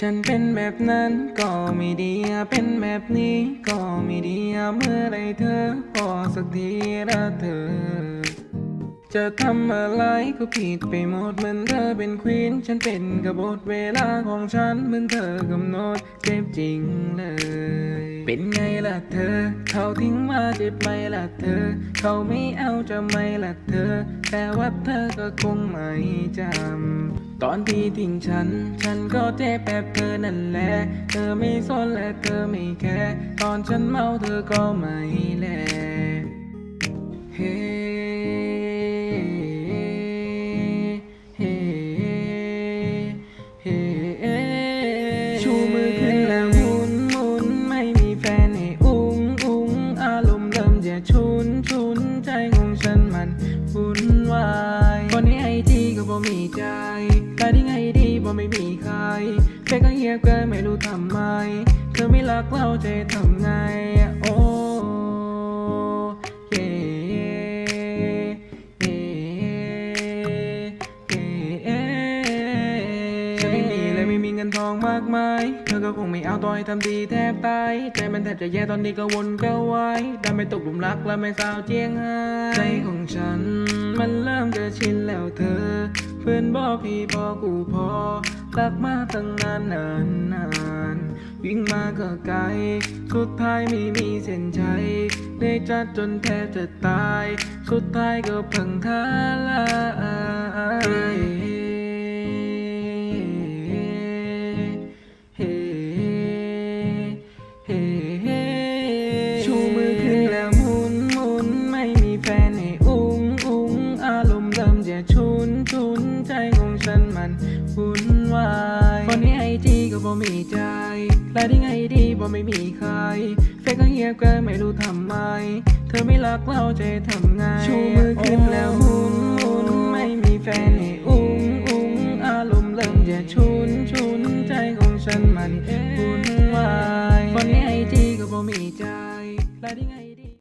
ฉันเป็นแบบนั้นก็ไม่ดีเป็นแบบนี้ก็ไม่ดีเมื่อไรเธอพอสักทีละเธอ จะทำอะไรก็ผิดไปหมดเหมือนเธอเป็นควีนฉันเป็นกบฏเวลาของฉันเหมือนเธอกำหนดเจ็บจริงเลย เป็นไงล่ะเธอ เขาทิ้งมาเจ็บไหมล่ะเธอ เขาไม่เอาจะไหมล่ะเธอ แต่ว่าเธอก็คงไม่จำ ตอนที่ทิ้งฉัน ฉันก็เจ็บแบบเธอนั่นแหละ เธอไม่สนและเธอไม่แคร์ ตอนฉันเมาเธอก็ไม่แลเชุนใจของฉันมันวุ่นวายคนนี้ไอจีก็บ่มีใจแต่ที่ไงดีบ่ไม่มีใครเฟซก็เงียบเกินไม่รู้ทำไม เธอไม่รักเราจะทำไง เงินทองมากมาย เธอก็คงไม่เอาต่อยทำดีแทบตาย ใจมันแทบจะแย่ตอนนี้ก็วนก็วายได้ไม่ตกหลุมรักและไม่สาวเจียงไฮ้ใจของฉัน มันเริ่มจะชินแล้วเธอ เพื่อนบอกพี่พอกูพอรักมาตั้งนานนานนานวิ่งมาก็ไกล สุดท้ายไม่มีเส้นชัยเหนื่อยจัดจนแทบจะตาย สุดท้ายก็พังทลาย และที่ไงดีบ่ไม่มีใครเฟซก็เงียบเกินไม่รู้ทำไม เธอไม่รักเราจะทำไง ชูมือขึ้นแล้วหมุนหมุนไม่มีแฟน